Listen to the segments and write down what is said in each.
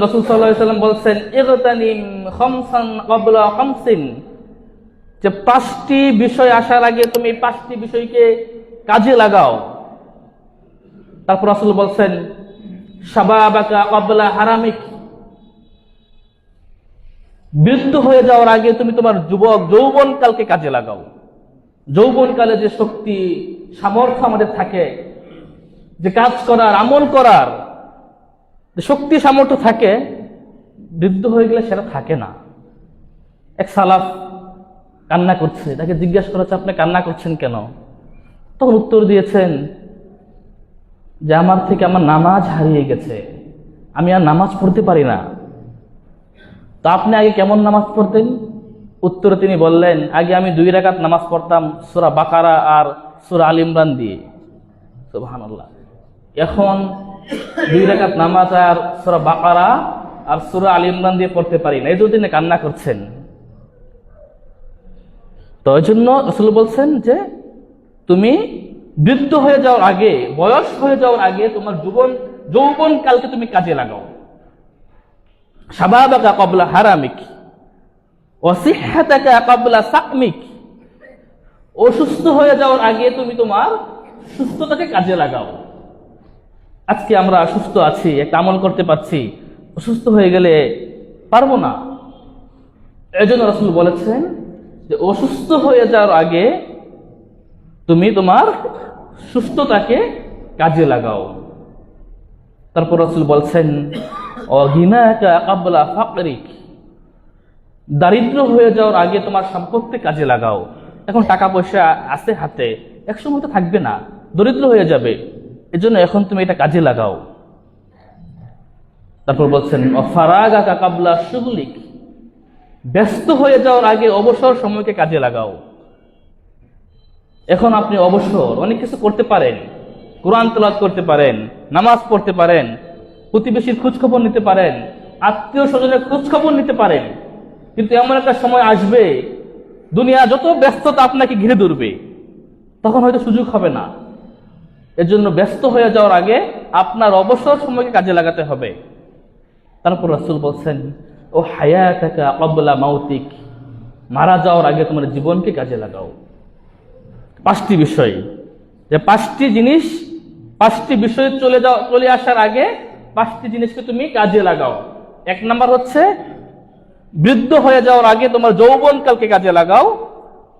রসুল সাল্লাম বলছেন খমসিন যে পাঁচটি বিষয় আসার আগে তুমি পাঁচটি বিষয়কে কাজে লাগাও। তারপর রাসূল বলছেন কবলা হারামিক। বৃদ্ধ হয়ে যাওয়ার আগে তুমি তোমার যুবক যৌবন কালকে কাজে লাগাও। যৌবন কালে যে শক্তি, সামর্থ্য আমাদের থাকে, যে কাজ করার, আমল করার শক্তি সামর্থ্য থাকে, বৃদ্ধ হয়ে গেলে সেটা থাকে না। এক সালাফ কান্না করছে, তাকে জিজ্ঞাসা করা হচ্ছে, আপনি কান্না করছেন কেন? তখন উত্তর দিয়েছেন যে, আমার থেকে আমার নামাজ হারিয়ে গেছে। আমি আর নামাজ পড়তে পারি না। তো আপনি আগে কেমন নামাজ পড়তেন? উত্তরে তিনি বললেন, আগে আমি দুই রাকাত নামাজ পড়তাম সুরা বাকারা আর সুরা আল ইমরান দিয়ে। সুবহানাল্লাহ। এখন দুই রাকাত নামাজ আর সুরা বাকারা আর সুরা আল ইমরান দিয়ে পড়তে পারি না। এই জন্য তিনি কান্না করছেন। তো ওই জন্য রসুল বলছেন যে, তুমি বৃদ্ধ হয়ে যাওয়ার আগে, বয়স হয়ে যাওয়ার আগে তোমার যুবন, যৌবন কালকে তুমি কাজে লাগাও। শাবাবাকা কবলা হারামিক অসিহাতাকা কবলা সাকমিক। অসুস্থ হয়ে যাওয়ার আগে তুমি তোমার সুস্থতাকে কাজে লাগাও। আজকে আমরা সুস্থ আছি, একটা আমল করতে পারছি। অসুস্থ হয়ে গেলে পারব না। এজন্য রসুল বলেছেন যে, অসুস্থ হয়ে যাওয়ার আগে তুমি তোমার সুস্থতাকে কাজে লাগাও। তারপর রসুল বলছেন কাবলা ফাকরিক। দারিদ্র হয়ে যাওয়ার আগে তোমার সম্পত্তি কাজে লাগাও। এখন টাকা পয়সা আছে হাতে, একসময় তো থাকবে না। দরিদ্র হয়ে যাবে। এজন্য এখন তুমি এটা কাজে লাগাও। তারপর বলছেন অফারাগা কাবলা সুগলিক ব্যস্ত হয়ে যাওয়ার আগে অবসর সময়কে কাজে লাগাও। এখন আপনি অবসর, অনেক কিছু করতে পারেন। কোরআন তেলাওয়াত করতে পারেন, নামাজ পড়তে পারেন, প্রতিবেশীর খোঁজখবর নিতে পারেন, আত্মীয় স্বজনের খোঁজখবর নিতে পারেন। কিন্তু এমন একটা সময় আসবে, দুনিয়া যত ব্যস্ততা আপনাকে ঘিরে ধরবে, তখন হয়তো সুযোগ হবে না। এর জন্য ব্যস্ত হয়ে যাওয়ার আগে আপনার অবসর সময়কে কাজে লাগাতে হবে। তারপর রাসুল বলছেন, ও হায়া থাকা কবলা মাউতিক, মারা যাওয়ার আগে তোমার জীবনকে কাজে লাগাও। পাঁচটি বিষয়। যে পাঁচটি জিনিস, পাঁচটি বিষয় চলে যাও, চলে আসার আগে পাঁচটি জিনিসকে তুমি কাজে লাগাও। এক নাম্বার হচ্ছে, বৃদ্ধ হয়ে যাওয়ার আগে তোমার যৌবন কালকে কাজে লাগাও।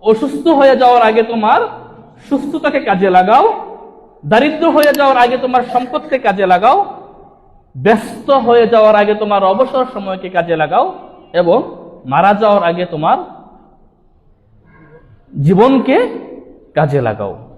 অসুস্থ হয়ে যাওয়ার আগে তোমার সুস্থতাকে কাজে লাগাও। দারিদ্র হয়ে যাওয়ার আগে তোমার সম্পদকে কাজে লাগাও, ব্যস্ত হয়ে যাওয়ার আগে তোমার অবসর সময়কে কাজে লাগাও এবং মারা যাওয়ার আগে তোমার জীবনকে কাজে লাগাও।